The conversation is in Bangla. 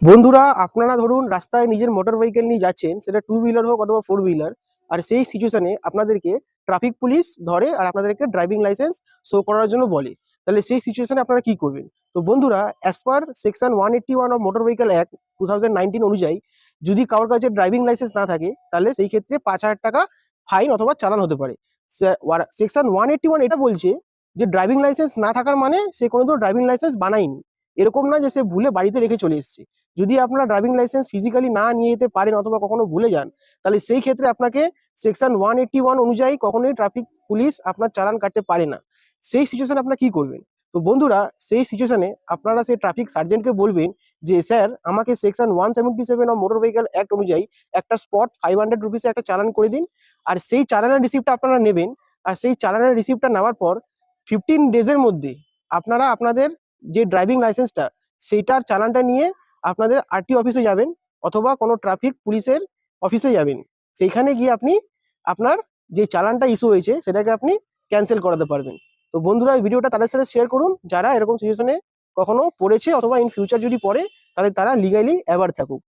বন্ধুরা, আপনারা ধরুন রাস্তায় নিজের মোটর ভেহিকেল নিয়ে যাচ্ছেন, সেটা টু হুইলার হোক অথবা ফোর হুইলার আর সেই সিচুয়েশনে আপনাদেরকে ট্রাফিক পুলিশ ধরে আর আপনাদেরকে ড্রাইভিং লাইসেন্স শো করার জন্য বলে। তাহলে সেই সিচুয়েশনে আপনারা কি করবেন? তো বন্ধুরা as per section one eighty one of motor vehicle act two অনুযায়ী, যদি কারোর কাছে ড্রাইভিং লাইসেন্স না থাকে, তাহলে সেই ক্ষেত্রে পাঁচ হাজার টাকা ফাইন অথবা চালান হতে পারে। সেকশন ওয়ান এইট্টি ওয়ান এটা বলছে যে ড্রাইভিং লাইসেন্স না থাকার মানে সে কোনো ড্রাইভিং লাইসেন্স বানায়নি। এরকম না যে সে ভুলে বাড়িতে রেখে চলে এসেছে। যদি আপনারা ড্রাইভিং লাইসেন্স ফিজিক্যালি না নিয়ে যেতে পারেন অথবা কখনো ভুলে যান, তাহলে সেই ক্ষেত্রে আপনাকে সেকশন ওয়ান অনুযায়ী কখনোই ট্রাফিক পুলিশ আপনার চালান কাটতে পারে না। সেই সিচুয়েশনে আপনারা কি করবেন? তো বন্ধুরা, সেই সিচুয়েশনে আপনারা সেই ট্রাফিক সার্জেন্টকে বলবেন যে, স্যার, আমাকে section one seventy seven of motor vehicle act অনুযায়ী একটা স্পট ফাইভ হান্ড্রেড রুপিসে একটা চালান করে দিন। আর সেই চালানের রিসিপ্টটা আপনারা নেবেন। আর সেই চালানের রিসিপ্টটা নেওয়ার পর ফিফটিন ডেজের মধ্যে আপনারা আপনাদের যে ড্রাইভিং লাইসেন্সটা সেইটার চালানটা নিয়ে আপনাদের আরটি অফিসে যাবেন অথবা কোনো ট্রাফিক পুলিশের অফিসে যাবেন। সেইখানে গিয়ে আপনি আপনার যে চালানটা ইস্যু হয়েছে, সেটাকে আপনি ক্যান্সেল করাতে পারবেন। তো বন্ধুরা, এই ভিডিওটা তাদের সাথে শেয়ার করুন। যারা এরকম সিচুয়েশনে কখনো পড়েছে অথবা ইন ফিউচার যদি পড়ে, তাদের তারা লিগালি অ্যাওয়ার থাকুক।